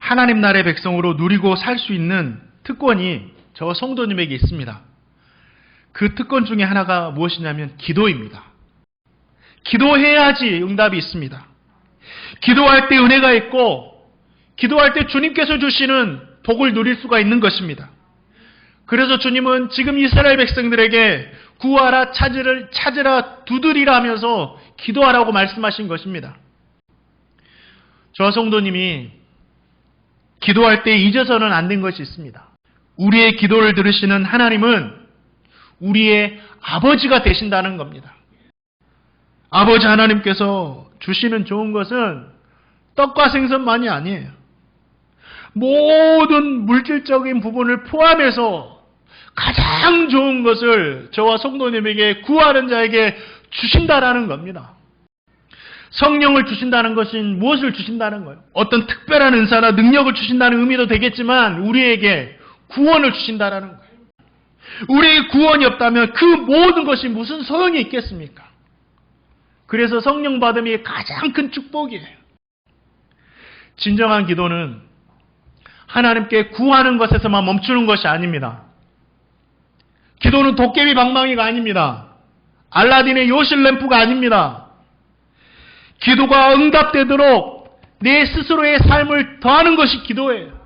하나님 나라의 백성으로 누리고 살 수 있는 특권이 저 성도님에게 있습니다. 그 특권 중에 하나가 무엇이냐면 기도입니다. 기도해야지 응답이 있습니다. 기도할 때 은혜가 있고, 기도할 때 주님께서 주시는 복을 누릴 수가 있는 것입니다. 그래서 주님은 지금 이스라엘 백성들에게 구하라, 찾으를, 찾으라, 두드리라 하면서 기도하라고 말씀하신 것입니다. 저 성도님이 기도할 때 잊어서는 안 된 것이 있습니다. 우리의 기도를 들으시는 하나님은 우리의 아버지가 되신다는 겁니다. 아버지 하나님께서 주시는 좋은 것은 떡과 생선만이 아니에요. 모든 물질적인 부분을 포함해서 가장 좋은 것을 저와 성도님에게 구하는 자에게 주신다라는 겁니다. 성령을 주신다는 것은 무엇을 주신다는 거예요? 어떤 특별한 은사나 능력을 주신다는 의미도 되겠지만 우리에게 구원을 주신다라는 거예요. 우리에게 구원이 없다면 그 모든 것이 무슨 소용이 있겠습니까? 그래서 성령 받음이 가장 큰 축복이에요. 진정한 기도는 하나님께 구하는 것에서만 멈추는 것이 아닙니다. 기도는 도깨비 방망이가 아닙니다. 알라딘의 요실 램프가 아닙니다. 기도가 응답되도록 내 스스로의 삶을 더하는 것이 기도예요.